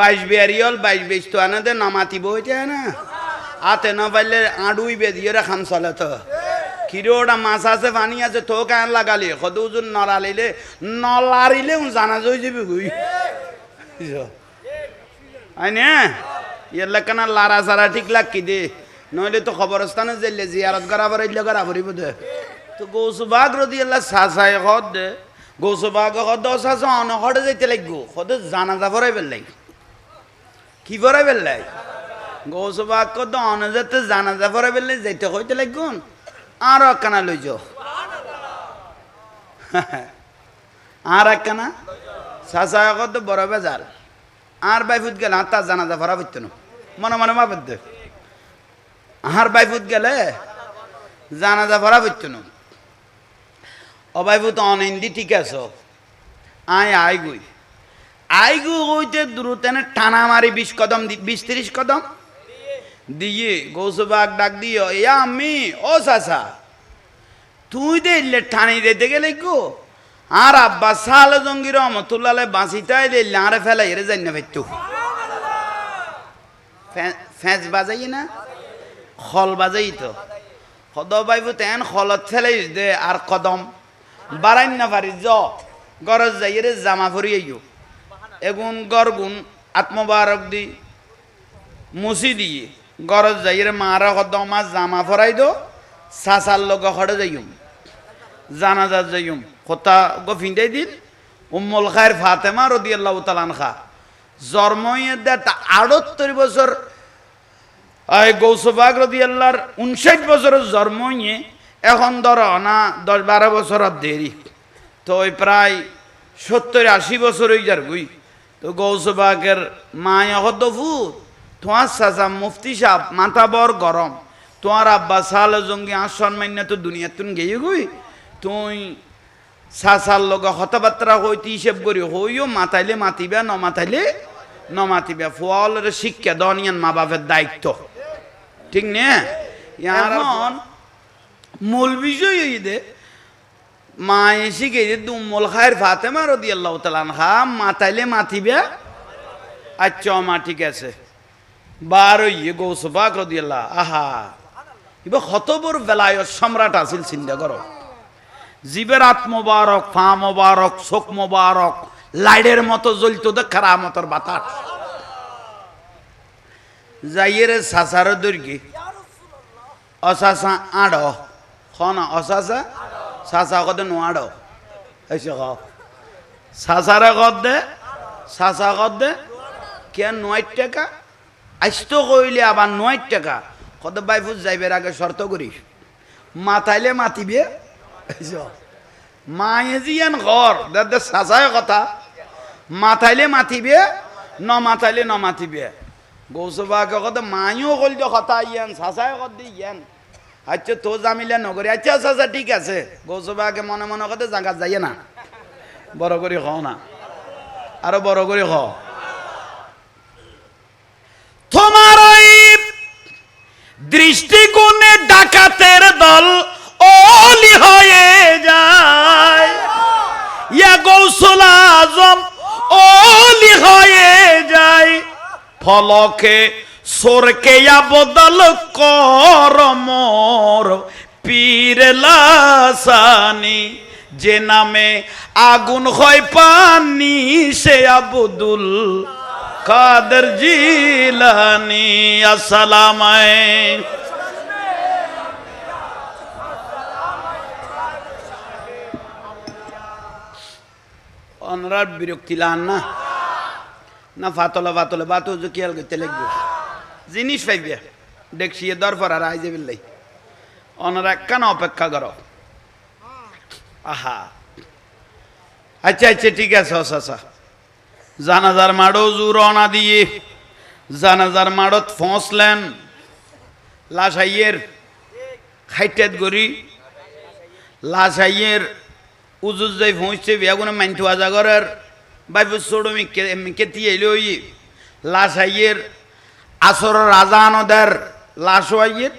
বাইশ বিয়ারিয়ল বাইশ বেশ তো আনাদের নামাতি বইতে না আতে না পারলে আডুই বেদিয়ে খান চলে তো। কিরে ওটা মাছ আছে, পানি আছে, তো কেন লাগালি? কত ওজন নলালিলে নলারিলে জানা যাই যাবি গুই আই না ইয়ার কেন লারা সারা ঠিক লাগ কি দে? নইলে তো খবরস্থানে যাইলে জিয়ারত করা পরে ইল্লে করা পরিব দে। তো গৌসুবাগ রদি আল্লাহ সাসাই হদ দে। গৌসুবাগ হদ আছে, অনহরে যাইতে লাগবো। হদে জানাজা পরাই বেলাই কি পরাই বেলাই গৌসুবাগ কদ অন যেতে, জানাজা পরাই বেলাই যাইতে কইতে লাগুন আর একখানা লই যাও আর একখানা? সাসাই হদ বড় বেজাল। আর বাইফুত গেলে আর তার জানাজা ভরা পড়তো না। মনে মনে মা পড়তে আর বাইফুত গেলে জানাজা ভরা পড়তো না। অবাইফুত অনিন্দি ঠিক আছো। আয় আই গুই। আই গু হইতে দ্রুতেনে টানা মারি বিশ কদম বিশ তিরিশ কদম। দিয়ে গৌসবাগ ডাক দিও, এ আমি ও চাচা, তুই দে ইল্লে টানি দিতে গেলে গো? আর আব্বা সাল জঙ্গির রহমতুল্লাহ বাঁচিতাই দিল্লে আরে ফেলাই, এরে যাই না ভাইতু। ফেঁচ বাজাই না? খল বাজাই তো। সদ বাইব তেন খলত ফেলাই দে আর কদম। বারাই না পারি, য। গরজ যাই রে জামা ভরি আইও এগুন গরগুন আত্মবারক দি। মুসি দিয়ে গরজ যাই রে মারা আর জামা ফরাই দো। সাসার লগ খড়ে যাইম জানাজা যাইম কথা গো ফিন্দাই দিন উম্মুল খায়ের ফাতেমা রদি আল্লাহ তালান খা জন্মইয়ে দে আড়ত্তর বছর। গৌসবাগ রদি আল্লাহর উনষাট বছরের জন্মইয়ে এখন ধর না, দশ বারো বছরের দেরি। তো ওই প্রায় সত্তর আশি বছর হয়ে যার গুই। তো গৌসবাগের মায় হদ্দফুর তোমার চাচা মুফতি সাহ মাথা বর গরম। তোমার আব্বা সাল জঙ্গি আসন মান্য তো দুনিয়া তুন গেয়ে গুই। তুই চাচার লগ কথাবার্তা হইতে হিসেব করি হইও মাতাইলে মাতিবে ন মাতাইলে ন মাতিবে। ফলের শিক্ষা দনিয়ান মা বাপের দায়িত্ব। ঠিক নে? এখন মূল বিষয় এই দে মা এসে গেছে দুম্মল খায়ের ফাতেমা রদি আল্লাহ তালান খা মাতাইলে মাতিবে আচ্ছা মা ঠিক আছে। বার ইয়ে গৌসবাক রদি আল্লাহ আহা। এবার হতবর বেলায় সম্রাট আছিল, চিন্তা করো। জীবের মোবারক, ফা মোবারক চোখ মোবারক লাইটের মতো জ্বলতো দে খারামতর বাতাস। যাইয়ের সাসার দৈর্ঘ্যে অসাসা আড় খনা অসাসা সাসা কদে নোয়াড় এসে খ সাসারে কদ দে সাসা কদ দে কে নয় টাকা? আইসতো কইলে আবার নয় টাকা। কত বাইফুজ যাইবের আগে শর্ত করিস মাথাইলে মাতিবে মায়ে জিয়ান ঘর দাদা সাসায় কথা মাথাইলে মাতিবে ন মাথাইলে ন মাতিবে গৌসবাকে কথা মাইও কইল কথা ইয়ান সাসায় কত দি ইয়ান। আচ্ছা তো জামিলে নগরী। আচ্ছা আচ্ছা আচ্ছা ঠিক আছে। গৌসবাকে মনে মনে কথা জাগা যাইয়ে না। বড় করে খাও না। আরও বড় করে খাও তোমার ওই দৃষ্টিকোণে ডাকাতের দল অলি হয়ে যায়। ইয়া গৌসল আজম অলি হয়ে যায়। ফলকে সরকে বদল কর মোর পীর লাসানি। যে নামে আগুন হয় পানি, সে আবুদুল কাদের জিলানি। আসসালামায় অনরার বিরক্তি লান না? না, ফাতলে ফাতলে বাতো খেয়াল করতে লাগবে? জিনিস পাইবে এ দরফর আর আইজে বিল্লাই। অনরা কেন অপেক্ষা করো? আহা। আচ্ছা আচ্ছা ঠিক আছে, হস আচ্ছা জানাজার মাড়ো জু রওনা দিয়ে, জানাজার মাড়ত ফসলেন। লাশ আইয়ের খাইটেত গরি লাশ আইয়ের উজুজ যাই পৌঁছছে বেগুনে মাইনটু আজাগরের বাইবু ছোড়ো কেতি এলো ওই লাশ আইয়ের আসর রাজা নদের লাশও আইয়ের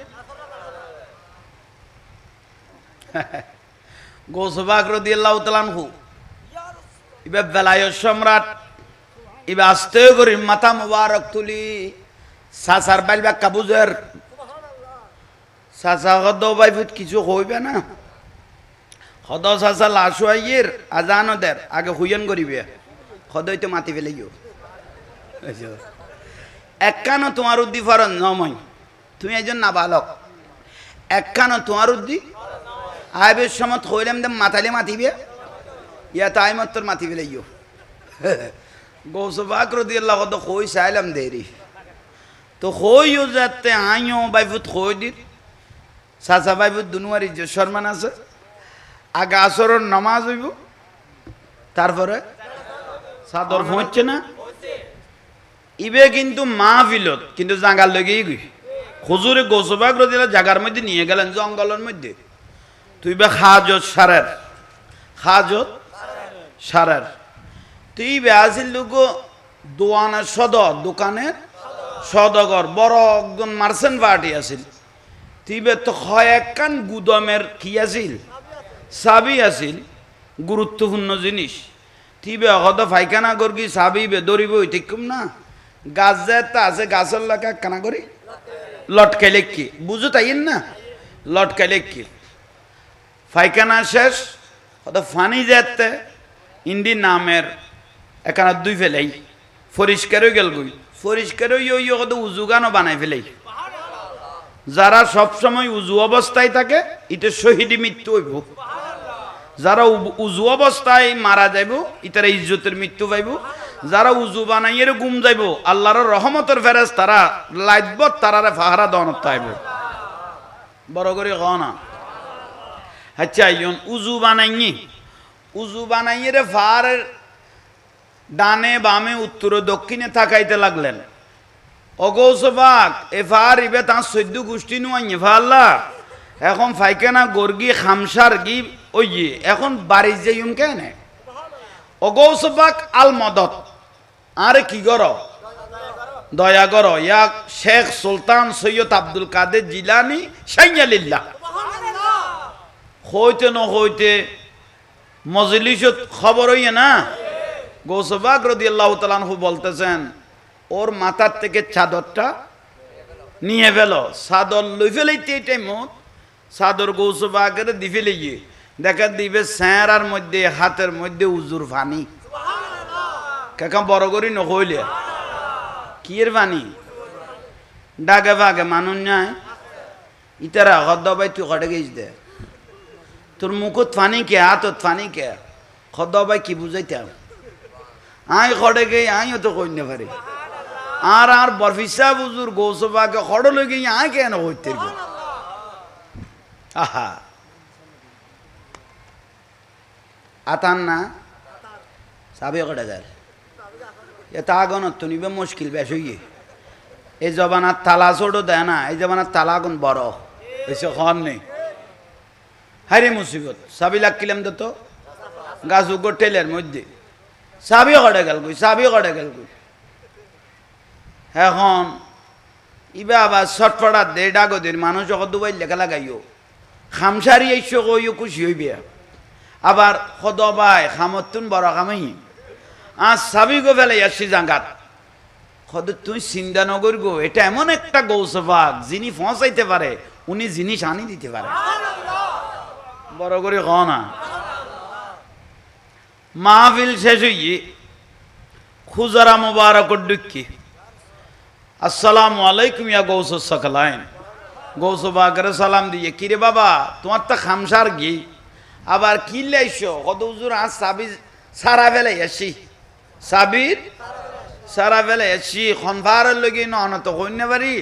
গৌসবাগ রদি আল্লাহ তালানহু এবার বেলায় সম্রাট এবার আস্তে করি মাথা মুবারক তুলি। সাসার বাইল বা কাবুজের। সাসা হদ বাইফুত কিছু হইবে না। হদ সাসা লাশু আইয়ের আজান দের আগে হুইয়ন করিবে। হদই তো মাতি ফেলে গিয়ে একখানো তোমার উদ্দি ফরন নময়। তুমি একজন নাবালক। একখানো তোমার উদ্দি আইবের সময় হইলাম দে মাথালে মাতিবে ইয়া তাই মাত্র মাতি ফেলে গিয়ে গৌসবাক রদি আল্লাহ কত কই চাইলাম দেরি। তো কইও যাতে আইও বাইফুত কই দিত। চাচা বাইফুত দুনুয়ারি যে শর্মান আছে, আগে আসরের নামাজ হইব, তারপরে চাদর পৌঁছছে না। ইবে কিন্তু মা ফিলত কিন্তু জাঙ্গার লেগেই গই হুজুরে গোসবাক রদিলা জাগার মধ্যে নিয়ে গেলেন জঙ্গলের মধ্যে। তুই বে খাজত সারের খাজত সারের তুই বে আসিল লোক দোয়ানের সদর দোকানের সদগর বড় একজন মার্চেন্ট পার্টি আছিল। বে তো কয়েকখান গুদমের কি আছিল? চাবি আছিল গুরুত্বপূর্ণ জিনিস। তুই বে অকত ফাইখানা করবি চাবি বে দৌড়িব ঠিকুম না। গাছ যে একটা আছে গাছের লাগা কানা করি লটকাইলে কি বুঝো তাই না? লটকাইলে কি ফাইখানা শেষ অত ফানি যেতে ইন্দি নামের এখানে দুই ফেলাই। পরিষ্কার হয়ে গেল গই। পরিষ্কার হয়ে ওই কত উজু গানও বানাই ফেলাই। যারা সবসময় উজু অবস্থায় থাকে এটা শহীদ মৃত্যু হইব। যারা উজু অবস্থায় মারা যাইব, ইতারা ইজ্জতের মৃত্যু পাইব। যারা উজু বানাইয়ের গুম যাইব, আল্লাহর রহমতের ফেরেস তারা লাইব তারারে ফাহারা দনত তাইব বড় করে ক না। আচ্ছা ইয়ন উজু বানাইনি উজু বানাইয়ে ফার ডানে বামে উত্তর দক্ষিণে থাকাইতে লাগলেন। অগৌসবাক এফার ইবে তার সদ্য গোষ্ঠী নুয়াইয়ে ফাল্লা এখন ফাইকেনা গর্গি, খামসার গি ওই এখন বাড়ি যাইম কেন? অগৌসবাক আল মদত আরে কি গর দয়া গর ইয়াক শেখ সুলতান সৈয়দ আব্দুল কাদের জিলানি সাইয়ালিল্লাহ। হইতে ন হইতে মজলিসত খবর হইয়ে না? গৌসবাক রদি আল্লাহ তালানহু বলতেছেন, ওর মাথার থেকে চাদরটা নিয়ে ফেল। চাদর লই ফেলাইতে এই টাইমত চাদর গৌসবাগের দি ফেলে গিয়ে দেখা দিবে স্যাঁরার মধ্যে, হাতের মধ্যে উজুর ফানি। কাকা বড় করি নহইলে কি এর ফানি ডাকে ভাগে মানুষ নাই। ইতারা হদ্দ তুই কটে গেছ দে। তোর মুখত ফানি কে, হাতত ফানি কে খদ্দ ভাই কি বুঝাইতাম আই খড়ে গেই, আইও তো কই না পারি আর আর বরফিসা বুজুর গৌসবাকে খড় লই গেই, আই কেন হইতে গো আহা। আতান না? সাবে কটা যার এ তা তো নিবে মুশকিল বেশ হইয়ে। এই জবানার তালা ছোট দেয় না, এই জবানার তালা গুণ বড় এসে খন নেই। হারে মুসিবত, সাবি লাগ কিলাম তো, গাছ উগো টেলের মধ্যে। চাবি কটে গেল কই চাবি কটে গেল কই। এখন, ইবা আবার ছটফটার দে ডাগদের মানুষ যখন দুবাই লেখা লাগাইও। খামসারি এসে কইও খুশি হইবে। আবার সদ বাই খামতুন বড় খামাই আজ চাবি গো ফেলে আসছি জাঙ্গাত। তুই চিন্তা নগর গো, এটা এমন একটা গৌসভাগ যিনি ফসাইতে পারে, উনি জিনিস আনি দিতে পারে। বড় করে ক না। মাহফিল শেষ হইয়ে খুজারা মুবারক ডুক্কি। আসসালামু আলাইকুম ইয়া গৌস সকলাইন। গৌস সালাম দিয়ে, কিরে বাবা, তোমার তো খামসার গি আবার কি লাইছো কত হুজুর, আজ সাবি সারা বেলা আসি সাবির? সারা বেলা আসি খনফারের লগে ন তো কইনে পারি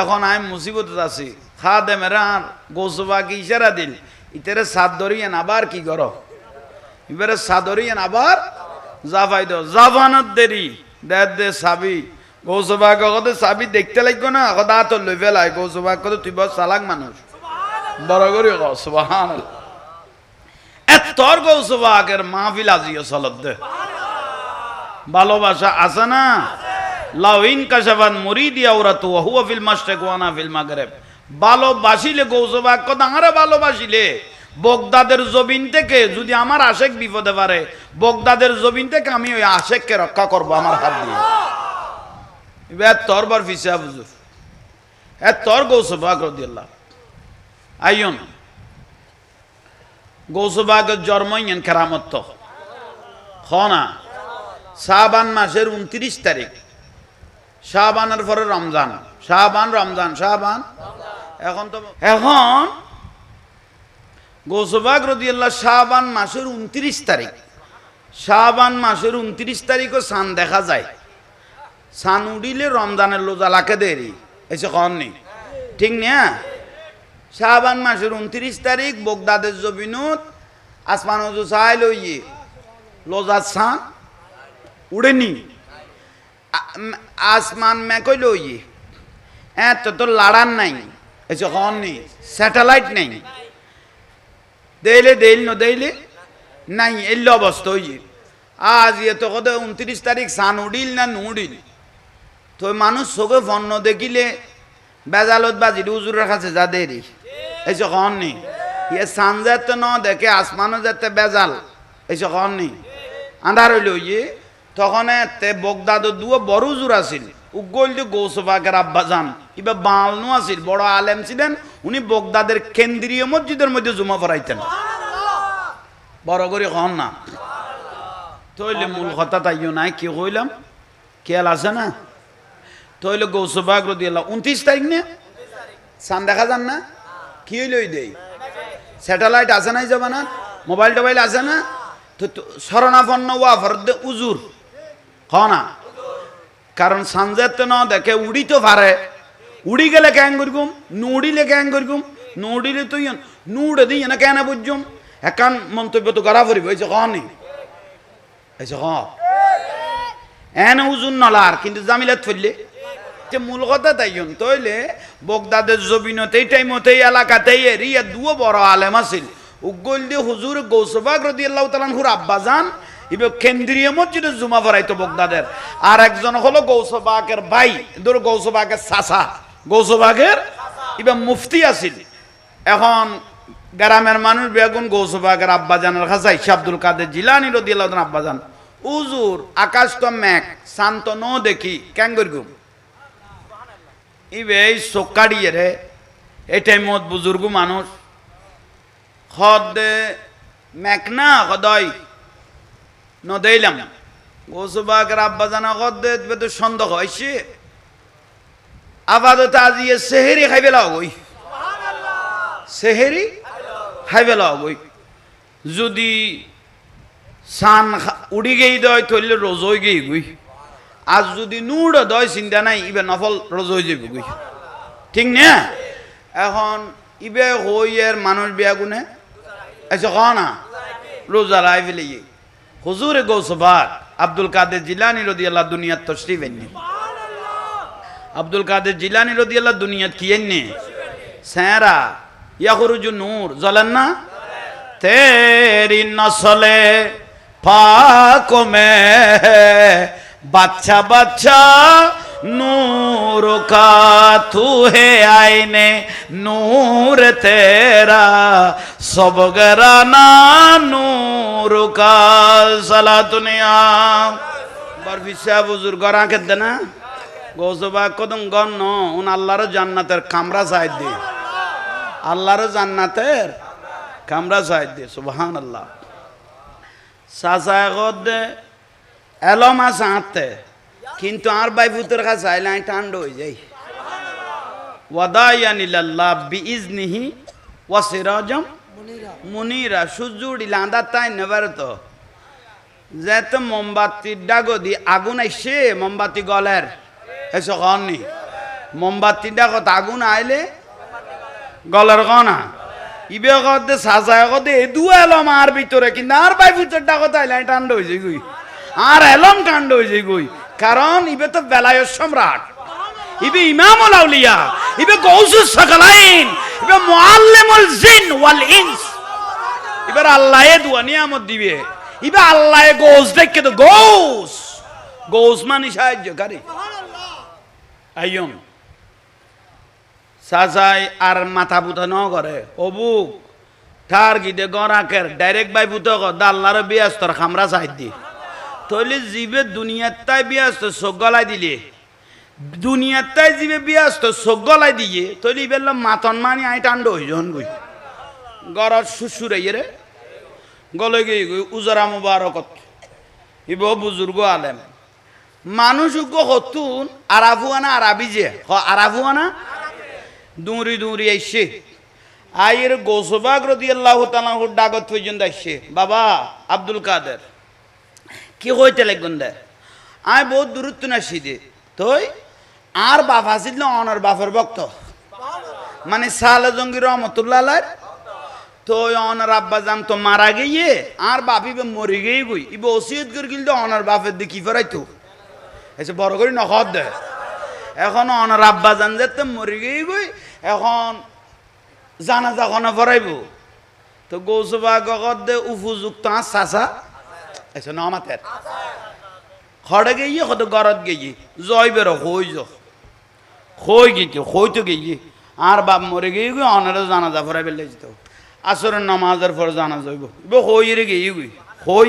এখন আমি মুসিবত আছি। খা দে মেরা আর গৌস বাকি ইশারা দিল? ইতারে সাত ধরিয়েন আবার কি করো? এবারে সাদরিয়ান আবার জাফাই দাও। জাফানত দেরি। দে দে সাবি। গৌসভা কত সাবি দেখতে লাগবে না? কত আত লই ফেলাই গৌসভা কত তুই বড় চালাক মানুষ। বড় করে সুবাহান এতর গৌসভা আগের মাহফিল আজিও চলত দে। ভালোবাসা আছে না? লাউইন কাশাবান মুরিদি আওরাতু ওয়া হুয়া ফিল মাশরিক ওয়া আনা ফিল মাগরিব। ভালোবাসিলে গৌসভা কত আরে ভালোবাসিলে। বগদাদের জবিন থেকে যদি আমার আশেক বিপদে পারে, বগদাদের জবিন থেকে আমি ওই আশেককে রক্ষা করব আমার হাত দিয়ে। এবার তোর বার ফিসা বুঝুর এ তোর গৌসবাগ রদিয়াল্লাহ আইয়ন। গৌসবাগের জন্ম ইয়েন কেরামত তো। খনা শাহবান মাসের উনত্রিশ তারিখ। শাহবানের পরে রমজান। শাহবান রমজান শাহবান এখন তো এখন গোসবাগ রদিয়াল্লাহ শাহবান মাসের উনত্রিশ তারিখ। শাহবান মাসের উনত্রিশ তারিখও সান দেখা যায়। সান উড়িলে রমজানের লোজালাকে দেরি। এসে কন নেই ঠিক না? শাহবান মাসের উনত্রিশ তারিখ বগদাদের জবিনুত আসমান হজু সান উড়েনি। আসমান মেকই লইয়ে এত তো লাড়ান নাই। এসে কন নেই, স্যাটেলাইট নেই। দেইলে দেইল, ন দেইলে নাই এল্ল অবস্থা হইয়ে আজ ইয়ে তো কত উনত্রিশ তারিখ, সান উডিল না নুডিল তো মানুষ চোখে ফন্ন দেখিলে বেজালত বাজি উজুরের কাছে যা দেরি। এসে কন নেই। ইয়ে সান যাতে ন দেখে আসমানও যাতে বেজাল। এসে কন নেই। আন্ধার হইল ইয়ে তখন তে বগদাদ দুয়ো বড় উজুর আছিল। উগল যে গৌসফাকের আব্বা যান ইবা বালনু আছিল, বড় আলেম ছিলেন, উনি বগদাদের কেন্দ্রীয় মসজিদের মধ্যে জমা পড়াইতেন। বড় করে কন না। তইলে মূল কথা তাইও নাই, কি কইলাম? খেয়াল আছে না? তইলে গৌসবাগ রদি আল্লাহ উনত্রিশ তারিখ নে? সান দেখা যান না? কি হইল দেই? স্যাটেলাইট আছে নাই যাবে না মোবাইল টোবাইল আছে না? তো শরণাপন্ন ওয়াফার উজুর। না কারণ সানজেতে ন দেখে উড়ি তো পারে উড়ি গেলে ক্যাং করগুম নুড়িলে ক্যাং করগুম নুড়িলে তো ইয়ন নুড়ে দিই না কেন বুঝুম একান মন্তব্য তো করা পড়িব এই যে কনি ক এন উজুন নলার, কিন্তু জামিলাত ফেললে। যে মূল কথা তাই তইলে বগদাদের জবিনত এই টাইমতে এই এলাকাতেই এরিয়া দুও বড় আলেম আছিল। উগল দিয়ে হুজুর গৌসবাগ রদি আল্লাহ তালানহুর আব্বাজান ইবে কেন্দ্রীয় মসজিদে জুমা ফরাইতো বগদাদের। আর একজন হলো গৌসবাগের ভাই ধর গৌসবাগের সাসা গৌসবাগের? ইবে মুফতি আছিল। এখন গ্রামের মানুষ বেগুন গৌসবাগের আব্বাজানের কাছে আইসা আব্দুল কাদের জিলানি রদি আল্লাহ আব্বাজান উজুর আকাশ তো মেঘ, শান্ত ন দেখি কেন করগুম ইবে এই চোক্কাড়িয়ে রে এই টাইমত বুজুর্গ মানুষ। খদ মেক না সদয় নদেইলাম গোসবাগের আব্বা জানা খদ দে তো সন্দেহ হয়েছে আপাতত আজিয়ে সেহেরি খাইবে লাগই সেহেরি খাইবে লাগই যদি সান উড়ি গেই দয় থইলে রোজই গেই গুই। আজ যদি নুড় দয় চিন্তা নাই, ইবে নফল রোজ হয়ে যাবে গুই। ঠিক না? এখন ইবে হইয়ের মানুষ বিয়া গুনে এসে ক না রোজা লাই ফেলে ইয়ে হুজুরে গৌসবাগ আব্দুল কাদের জিলানি রদি আল্লাহ দুনিয়াত তশরিফ এনে আব্দুল কাদের জিলানি রদি আল্লাহ দুনিয়াত কি এনে স্যারা ইয়াখরুজু নূর জ্বলেন না তেরি নসলে পাক মে বাচ্চা বাচ্চা নূর का तू है आईने नूर तेरा सब गराना नूर का सला दुनिया বরফি সাহেব হুজুর গড়া খেতে না গৌসবা কদম গণ ন উন আল্লাহর জান্নাতের কামরা সাইড দিয়ে আল্লাহর জান্নাতের কামরা সাইড দিয়ে সুবহান আল্লাহ সাসায়গত দে এলো মাছ আঁতে কিন্তু আর বাই ভূতের কাছে আইলে আমি ঠান্ডা হয়ে যাই। ওয়াদায়ানিল্লাহ বিইজনিহি ওয়াসিরাজম মুনিরা। সূর্য উড়িলে আন্দার তাই নেবার তো? যেতে মোমবাতির ডাগো দি, আগুন আইসে মোমবাতি গলের। এসে কননি মোমবাতি ডাগত আগুন আইলে গলের কনা ইবে কদে সাজায় কদে এদু এলম আর ভিতরে, কিন্তু আর বাই ভিতর ডাগত আইলে ঠান্ডা হয়ে যায় গুই আর এলম ঠান্ডা হয়ে যায় গুই কারণ ইবে তো বেলায়ের সম্রাট। ইবে ইমামুল আউলিয়া, ইবে গৌসুস সাকালাইন, ইবে মুআল্লিমুল জিন ওয়াল ইনস। এবার আল্লাহ দুয়া নিয়ামত দিবে। এবার আল্লাহ গোস দেখে তো গোস গোস মানে সাহায্যকারী। আইয়ন সাজাই আর মাথা বুথা ন করে। অবুক ঠার গিদে গরাকের ডাইরেক্ট বাই পুতো দাল্লার বিয়াস্তর খামরা চাই দি। তইলে জিবে দুনিয়ার তাই বিয়াস্ত, চোখ দিলে। দুনিয়ার তাই জিবে বিয়াস্ত, চোখ গলাই দিয়ে, তইলে ইবেলা মাতন মানি আই টান্ড হই জন গই গরত শুশুর রে, গলে গিয়ে উজরা মুবারকত। ইব বুজুর্গ আলেম। মানুষ হতুন, আরাফুয়ানা আরাবি যে। হ, আরাফুয়ানা? দুঁরি দুঁরি আইসে। আয়ের গোসবাগ রদি আল্লাহ তালাহুর ডাগত পর্যন্ত আসছে বাবা আব্দুল কাদের। কি হইতে লাগবেন দে? আয় বহুত দূরত্ব না সিদে তই আর বাপ আসিল না, অনার বাপের ভক্ত। মানে সালে জঙ্গি রহমতুল্লাহ আলাইর। তো অনার আব্বা জান তো মারা গিয়ে আর বাপিবে মরে গিয়ে গই। ইবে ওসিয়ত করে গিল অনার বাপের দিয়ে কি ফেরাই তো এসে বড় করে নখত দে। এখন অনার আব্বা জান যেতে মরে গিয়ে গই, এখন জানাজা খনা ফরাইব। তো গৌসবা গগত দে উপযুক্ত আর চাচা। এসে নমাতের খড়ে গিয়ে কত গরত গিয়ে জয় বেরো হই হই গিয়ে হই তো গিয়ে আর বাপ মরে গিয়ে গই অনারে জানাজা ফরাই বেলে যেত আসরের নামাজের পর জানা যাইব বে হই রে গিয়ে গই হই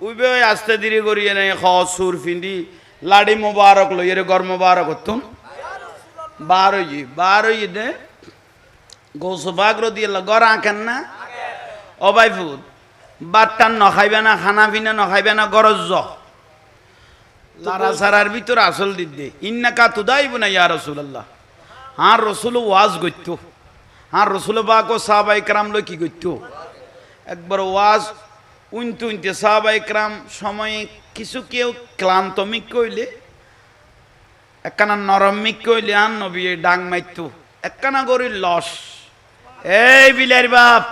উইবে ওই আস্তে ধীরে করিয়ে নেই খ সুর ফিন্দি লাড়ি মোবারক লইয়ে গর মোবারক হতুন বার হই বার হই দে গৌস বাগ্র দিয়ে গর আঁকেন না অবাই ফুদ বাট্টান নখাইবে না খানা পিনা নখাইবে না গরজ লারা সারার ভিতর আসল দিদ্দে ইন্না কা তুদাইব না ইয়া রসুল্লাহ হার রসুল ওয়াজ গত্য হার রসুল বাকো সাহাবাই ক্রাম লো কি গত্য একবার ওয়াজ উনতে উনতে সাহাবাই ক্রাম সময়ে কিছু কেউ ক্লান্ত মিক কইলে একখানা নরম মিক কইলে আন নবী ডাং মাইতো। একখানা গরি লস। এই বিলার বাপ!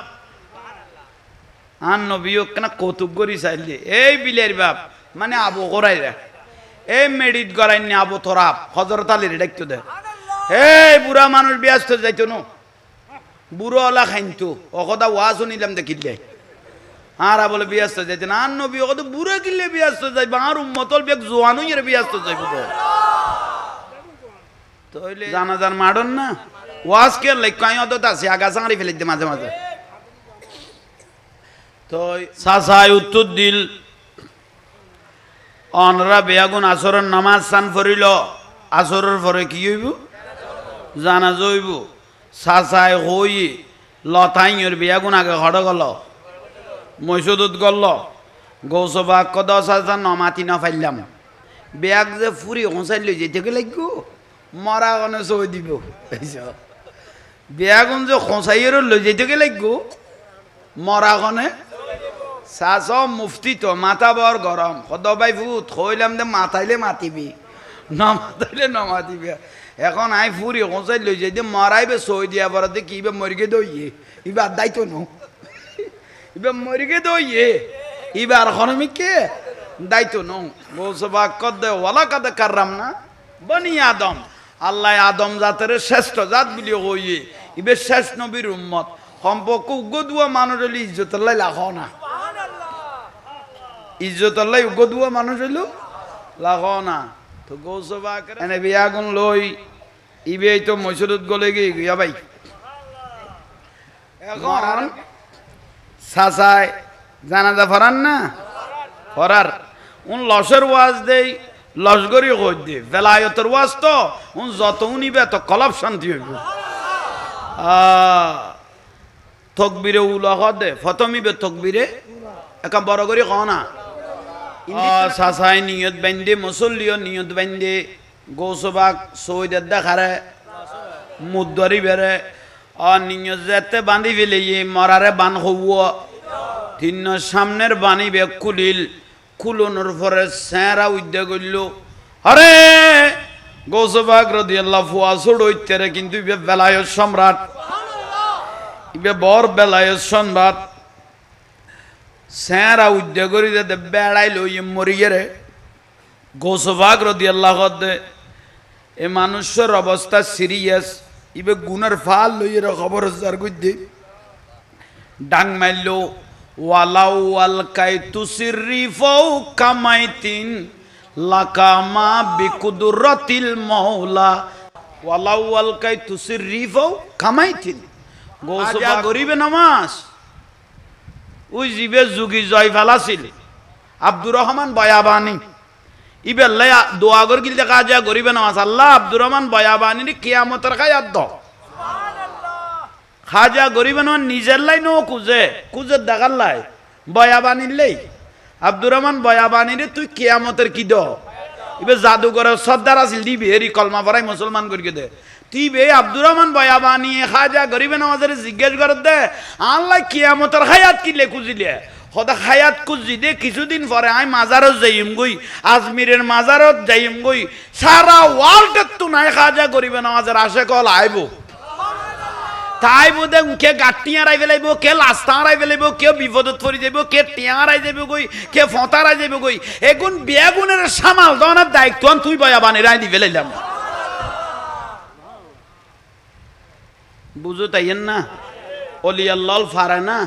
আন নবী একখানা কৌতুক করি চাইলে? এই বিলার বাপ মানে আবু করাই রে এই মেডিট গড়াই নি আবু তোরাপ হজরত আলীর ডাকতো দে। এই বুড়া মানুষ ব্যস্ত যাইতো নো। বুড়ো ওলা খাইতো অকদা ওয়া শুনিলাম দেখিলে আর বলে ব্যস্ত যাইতে না। আর নবী অকদ বুড়ো কিনলে ব্যস্ত যাইব। আর উম্মতল বেগ জোয়ানুই এর ব্যস্ত যাইব তো তইলে জানাজার মাডন না। ওয়াজ কে লাইক কাই অদত আছে আগা সাঁড়ি ফেলে দে মাঝে মাঝে। তো সাসাই উত্তর দিল অনরা বেয়াগুন আসরের নামাজ সান ফরিল আসরের পরে কি হইব? জানা জইব। সাসাই হই লতাইয়ের বেয়াগুন আগে হড় গল। মৈসুদুত গল। গৌসবা কদ সাসা নমাতি না ফাইলাম। বেয়াগ যে ফুরি হসাই লই যেতে লাগব মরা গনে সই দিব। বেয়াগুন যে খসাইয়ের লই যেতে লাগব মরা গনে শাস মুফতি তো মাথা বর গরম সদাই ভূত খইলাম দে, মাথাইলে মাতিবি। ন মাথাইলে ন মাতিবি এখন আই ফুরি হোঁচাই লই যাই দিয়ে মরাইবে সই দিয়া বরাতে কি ইবে মরিগে দইয়ে ইবার দায়িত্ব নো। ইবে মরিগে দইয়ে ইবার হনমিকে দায়িত্ব নো। বৌসবা কদ ওয়ালা কাদে কাররাম না। বনি আদম। আল্লাহ আদম জাতের শ্রেষ্ঠ জাত বলি হইয়ে ইবে শেষ নবীর উম্মত। সম্পর্ক উগ্র মানুষ হলে ইজ্জতের লাখ না। ইজ্জত আল্লাহ গদুয়া মানুষ হইল লাগ না তো গৌসবা এনে বিয়াগুন লই ইবে তো মসুরত গলে গিয়ে গিয়া ভাই। এখন সাসায় জানাজা ফরান না? ফরার। উন লসের ওয়াজ দেই লসগরি কই দে? বেলায়তের ওয়াজ তো উন যত উনিবে তো কলপ শান্তি হইব। তকবিরে উলহ দে ফতমিবে তকবিরে একা বড় করে কও না? সাসাই নিয়ত বান্ধে মুসল্লিও নিয়ত বান্ধে গৌসবাক সৈদের দেখারে মুদরি বেড়ে আর নিয়ত যেতে বান্ধি ফেলে মরারে বান হবুয় তিন সামনের বাণী বেগ খুলিল খুলনোর পরে স্যাঁরা উদ্যোগ করল আরে গৌসবাক রদি আল্লাহ ফুয়া ছড়ইতে কিন্তু ইবে বেলায়ত সম্রাট। ইবে বর বেলায়ত সম্রাট। স্যাঁরা উদ্যোগ করি দে বেড়াই লই মরিয়ে রে গোসবাগ রদি আল্লাহ দে এ মানুষের অবস্থা সিরিয়াস। ইবে গুনার ফাল লই রে খবর জার গুদ্দি ডাং মাইল ওয়ালাউ ওয়াল কাই তুসিরি ফৌ কামাইতিন লাকামা বিকুদুরতিল মৌলা ওয়ালাউ ওয়াল কাই তুসিরি ফৌ কামাইতিন গোসবা গরিবে নামাজ। ওই জীবে যুগি জয় ফেলাছিল। আব্দুর রহমান বয়াবানি। ইবেল্লাই দোয়া কর গিল দেখা যা গরিবে নামাজ। আল্লাহ আব্দুর রহমান বয়াবানি কিয়ামতের খাই আদ খাজা গরিবে নামাজ, নিজের লাই নো কুজে। কুজে দেখার লাই। বয়াবানির লাই। আব্দুর রহমান বয়াবানি রে তুই কিয়ামতের কি দ ইবে জাদুঘরের সর্দার আছিল, দিবি, এরি কলমা পড়াই মুসলমান করি দে। তুই বে আব্দুর রহমান বয়াবানি খাজা গরিবে নামাজের জিজ্ঞেস কর দে আল্লাহ কিয়ামতের হায়াত কি লেখুজিলে সদা খায়াত খুঁজি দে, কিছুদিন পরে আই মাজারত যাইম গই আজমিরের মাজারত যাইম গই সারা ওয়ার্ল্ডের তো নাই খাজা গরিবে নামাজের আশে কল আইব। তাই বোধে কে গাঁটি হারাই ফেলাইব, কে লাস্তা হারাই ফেলাইব, কে বিপদত পরি যাব কে টিয়া হারাই যাব গই কে ফতা হারাই যাব গই এগুন বেগুনের সামাল দনের দায়িত্ব তুই বয়া বানি রাই দি ফেলাইলাম। বুঝো তাইয়েন না? অলি আল্লাহ ফারে না?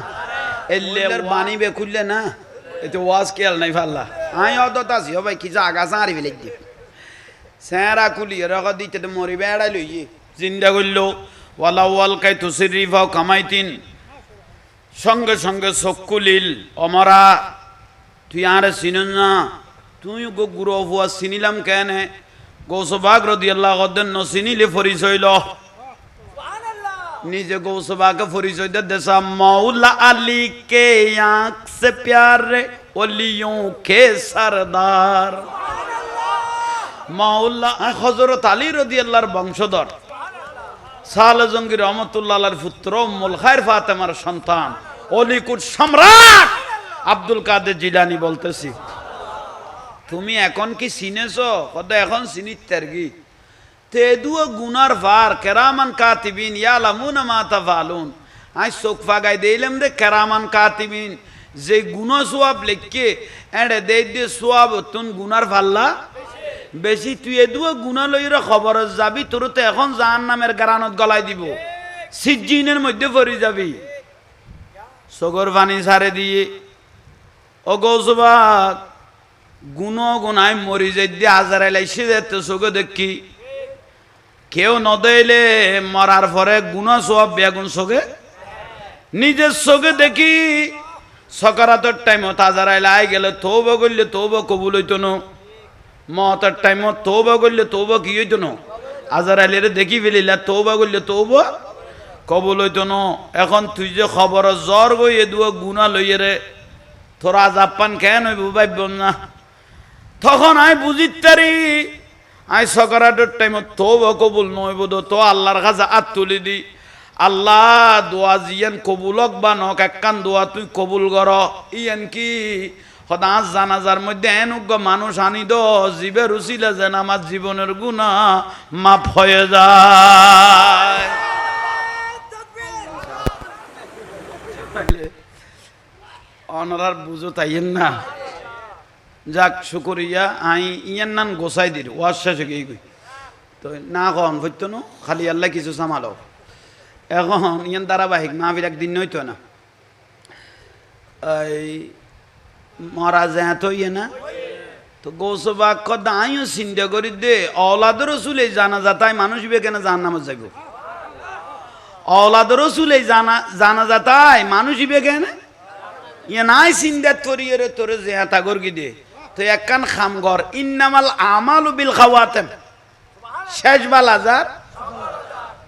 এল্লের বাণী বে খুললে না? এতে ওয়াজ কেয়াল নাই ফাল্লা। আই অদত আছি ও ভাই কিছু আগা সারি ফেলে দি স্যারা খুলি রক দিতে তো মরি বেড়াই লইয়ে চিন্তা করল ওয়ালা ওয়াল কাই তুসিরিফাও কামাইতিন। সঙ্গে সঙ্গে চকুলিল অমরা। তুই আরে চিন না? তুই গো গুরু ফুয়া চিনিলাম কেন? গৌসবাগ রদি আল্লাহ গদ্দেন ন চিনিলে পরিচয় ল নিজে গৌসবাকে পরিচয় দেশা মৌলা আলী কে আঁখ সে অলিও কে সারদার। মাউল্লা হজরত আলী রদি আল্লাহর বংশধর। সাহাল জঙ্গি রহমতুল্লাহর পুত্র মুলখায়ের ফাতেমার সন্তান। অলিকুট সম্রাট আব্দুল কাদের জিলানি বলতেছি। তুমি এখন কি চিনেছ? কত এখন চিনিত কি তেদুও গুনার ফার কেরামান কাতিবিন ইয়ালামুনা মা তাফালুন আই চোখ ফাগাই দিলাম দে কেরামান কাতিবিন যে গুণ সোয়াব লেখকে এড়ে দে দে সোয়াব তুন গুনার ফাল্লা বেশি তুই এদুও গুণা লইরে খবর যাবি তোর তো এখন জাহান নামের গারানত গলাই দিব সিজিনের মধ্যে পড়ে যাবি সগর পানি সারে দিয়ে গৌসবাগ গুণ গুণায় মরি যাই দিয়ে হাজার এলাইছে যেতে চোখে দেখি কেউ নদইলে মরার পরে গুণ সব বেগুন চোখে নিজের চোখে দেখি সকারাতের টাইমত হাজার আইলে আই গেলে তৌব করলে তৌব কবুল হইতো না। মতের টাইমত তৌবা করলে তৌবা কি হইতো না? আজার আইলে দেখি ফেলিলা তৌবা করলে তৌবা কবুল হইতো না। এখন তুই যে খবর জ্বর গই এদুয়া গুণা লইয়ে রে। তোর আজাব পান কেন হইব ভাবব না। তখন আই বুঝিতারি আই সকারাটের টাইমত তৌবা কবুল নইব তো আল্লাহর কাছে আত তুলি দি। আল্লাহ দোয়া জিয়ান কবুলক বা নক একখান দোয়া তুই কবুল কর। ইয়ান কি? সদাঁত জানাজার মধ্যে এনুজ্ঞ মানুষ আনি দ জীবে রুচিলে যেন আমার জীবনের গুণা মাফ হয়ে যায়। অনারার বুঝো তাইয়েন না? যাক, শুকরিয়া। আই, ইয়ান নান গোসাই দিল। ওয়াজ শেষ হয়ে গই তো না কন হইত না? খালি আল্লাহ কিছু সামালো। এখন ইয়ান ধারাবাহিক, মাহফিল একদিন নইতো না? এই, মরা যায় তো ইয়ে না? তো গৌসবাক কদ আইও চিন্তা করি দে। অলাদ চুলে জানা যাতাই মানুষ বে কেন জান নামত যাইব অলাদ চুলে জানা জানা যাতাই মানুষ বে কেন? ইয়ে নাই চিন্তা তরি রে, তোরে যে হাতা গরগি দে। তো একখান খামগর ইন্নামাল আমালু বিল খাওয়াতেন শেষ বালাজার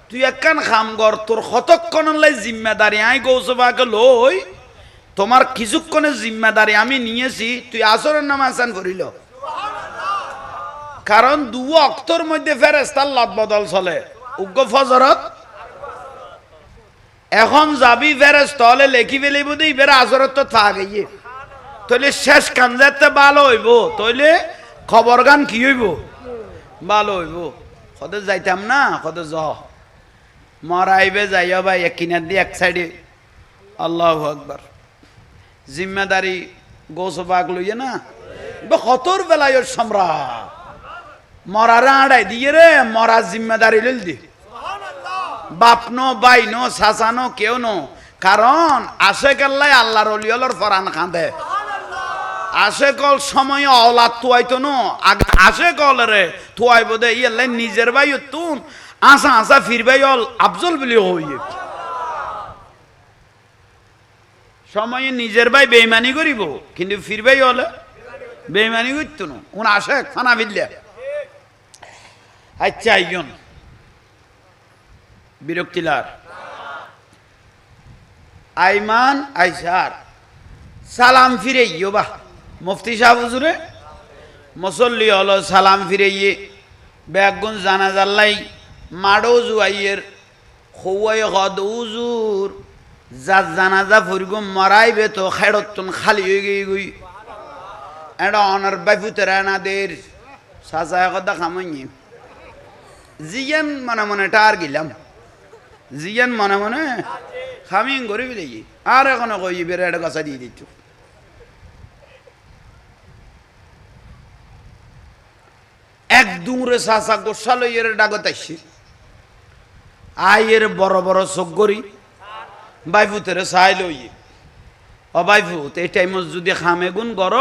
তুই একখান খামগর তোর কতক্ষণ লাই জিম্মেদারি? আই গৌসবাকে লই, তোমার কিছুক্ষণের জিম্মাদারি আমি নিয়েছি, তুই আসরের নাম আসান করিল। কারণ দু অক্তর মধ্যে ফেরেস্তার লাদ বদল চলে। উগ্র ফজরত। এখন যাবি ফেরেস তলে লেখি ফেলিব দি বেড়ে আসরত তো থাক গিয়ে তইলে শেষ কাঞ্জাতে ভালো হইব, তইলে খবর গান কি হইব? ভালো হইব। কদে যাইতাম না কদে জ মরাইবে যাইয়া ভাই, এক কিনার দিয়ে এক সাইডে। আল্লাহ আকবার। জিম্মাদারি গোসবাগ লইয়ে না? কতর বেলায় সম্রাট। মরারা আড়াই দিয়ে রে মরা জিম্মাদারি লইল দি। বাপ নো বাই নো শাসানো কেউ নো। কারণ আসে কাল্লাই আল্লাহর অলিয়লর ফরান কাঁদে আসে কল সময় অলাদ তুয়াইতো নো? আসে কল রে তুয়াইব দে ইয়ে নিজের ভাই তুন আসা আসা ফিরবাই অল আফজল বলি হইয়ে সময়ে নিজের ভাই বেইমানি করিব, কিন্তু ফিরবাই হলে বেইমানি করতো না? উন আসে ফানা বিল্লে আচ্ছা আইজন বিরক্তিলার আইমান, আইসার। সালাম ফিরে ইয়ো বাহ মুফতি সাহেব হুজুরে, মুসল্লি হলো সালাম ফিরে ইয়ে ব্যাগুন জানাজাল্লাই মাডো জুয়াইয়ের খৌয়াই হদ উজুর যা জানাজা ফুরগু মরাইবে তো খেড়তুন খালি হয়ে গই গই। এটা অনার বাইফুতের এনাদের সাজা কথা খামাইনি জিয়ান মনে মনে টার গিলাম। জিয়ান মনে মনে খামিং করে বিলে আর এখনও কই বেড়ে একটা গছা দিয়ে দিচ্ছ। এক দুমরে সাসা গোসালো এর ডাগত আসছে আয়ের বড় বড় চোখ গড়ি বাইফুতের চাই লই। ও বাইফুত এই টাইমত যদি খামে গুণ গর,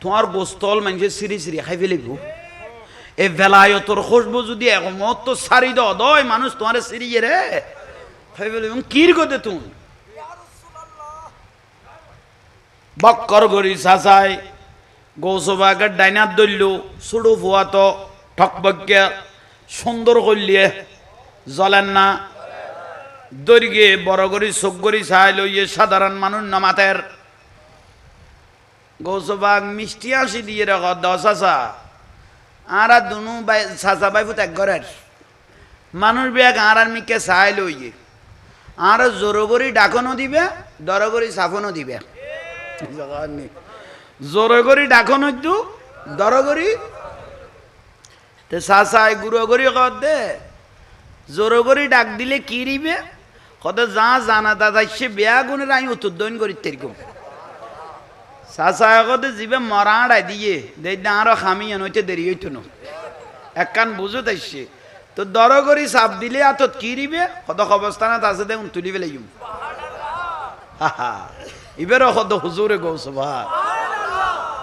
তোমার গোস্তল মানুষের সিরি সিরি খাই ফেলিব। এই বেলায়তর খুশবু যদি একমত তো সারি দয় মানুষ তোমার সিরিয়ে রে খাই ফেলিব কির গদে তুমি বক্কর গড়ি চাচাই। গৌসবাগের ডাইনার দৈল্য, সুড়ু ফুয়াত ঠকবজ্ঞা সুন্দর করলিয়ে জ্বলেন না দৈর্ঘ্যে বড় করি চোখ করি চাই লইয়ে সাধারণ মানুষ নামাতের। গৌসবাগ মিষ্টি আসি দিয়ে রাখ, দশ আসা আর দুনু বাই চাচা বাইফু ত্যাগ ঘরের। মানুষ ব্যাগ আর আর মিকে চাই লইয়ে। আর জোর করি ডাকনও দিবে দর করি সাফনও দিবে জোরে করি ডাকন হইতু দর করি চাচাই গুঁড়ো করি দে? জোরে করি ডাক দিলে কি রিবে কত যা জানা দাদা সে বেয়া গুণের আমি উত্তর করি তেরকম চাচা কতে জিবে মরাড়াই দিয়ে দেই না আরও খামি হইতে দেরি হইতো না একখান বুঝো তাইছে তো দর করি চাপ দিলে আতত কি রিবে কত অবস্থানত আছে দে তুলি ফেলাই ইবের কত হুজুরে গৌসভা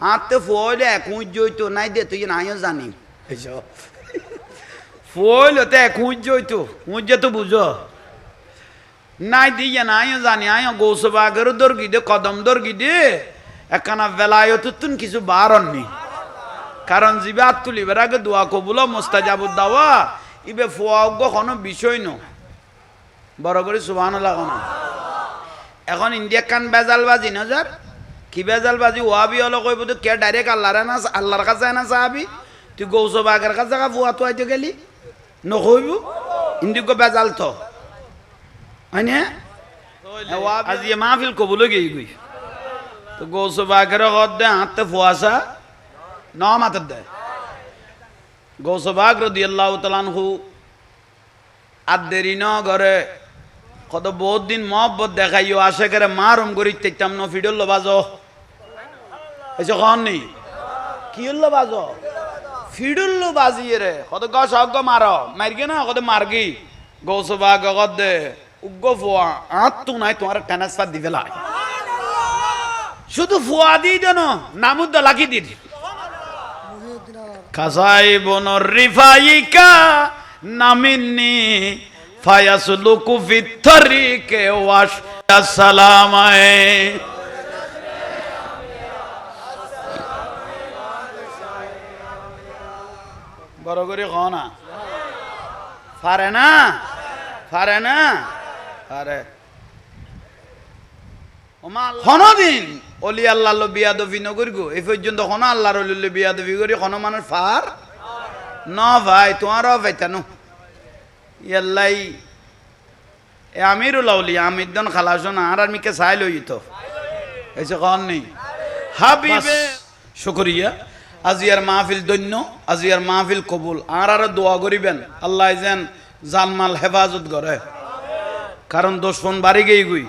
আত্মে ফুয়াইলে এক জইতো নাই দে তুই নাইও জানি ফুয়াইলে তো এক জইতো উজ্জে তো বুঝো নাই দিয়ে নাইও জানি আয় গৌসবাগের দর্গি দে কদম দর্গি দে একখানা বেলায় তুন কিছু বারণনি কারণ জিবে আত তুলিবার আগে দোয়া কবুল মোস্তাজাবুদ দাওয়া ইবে ফুয়াগ্য কোনো বিষয় ন বড় করে সুবাহ লাগানো এখন ইন্ডিয়া কান বেজাল বাজি নজার কি বেজাল বাজি ওয়াবি হলো কইব তো কে ডাইরেক্ট আল্লাহর না আল্লাহর কাছে না চাবি? তুই গৌসবাগের কাছে ফুয়া তো আইতে গেলি। নকইব? ইন্দিক বেজাল তো। হয়নে? আজি মাহফিল কবুলো গেই গই। তো গৌস বাঘের হদ দে হাতে ফুয়াশা ন মাতের দে। গৌস বাঘ রদি আল্লাহ তালানহু আর দেরি ন ঘরে কত বহুত দিন মহব্বত দেখাইও আসে করে মারুম করি তেতাম ন, ফিডল বাজ। এসে কন নেই কি হল্লো বাজ? ফিডুল্লো বাজিয়ে রে। কত গছ অজ্ঞ মার। মারগে না? কত মারগি? গৌস বাঘ গদ দে। উগ্র ফুয়া। আত তো নাই, তোমার ট্রান্সফার দিবে লাই। শুধু ফুয়া দিই দেন নামুদ লাখি দিন কাসাই বনর রিফাইকা, নামিন্নি। ফায়াসলুকু ফিত্তরিকে ওয়াশ আসসালামায়ে বড় করে না। পারে না? পারে না? পারে হনদিন অলি আল্লাহ বিয়াদবি নগর গো এই পর্যন্ত হন আল্লাহর বিয়াদবি করি, হন মানুষ ফার? ন ভাই, তোমারও ভাইতানো ইয়াল্লাই, এ আমিরুল আউলি আমির দন খালাসন আর আর মিকে চাই লই তো? এসে কন নেই হাবিবে শুকরিয়া। আজিয়ার মাহফিল দৈন্য আজিয়ার মাহফিল কবুল। আর আর দোয়া করিবেন, আল্লাহ যেন জানমাল হেফাজত করে। কারণ দোষ ফোন বাড়ি গেই গুই।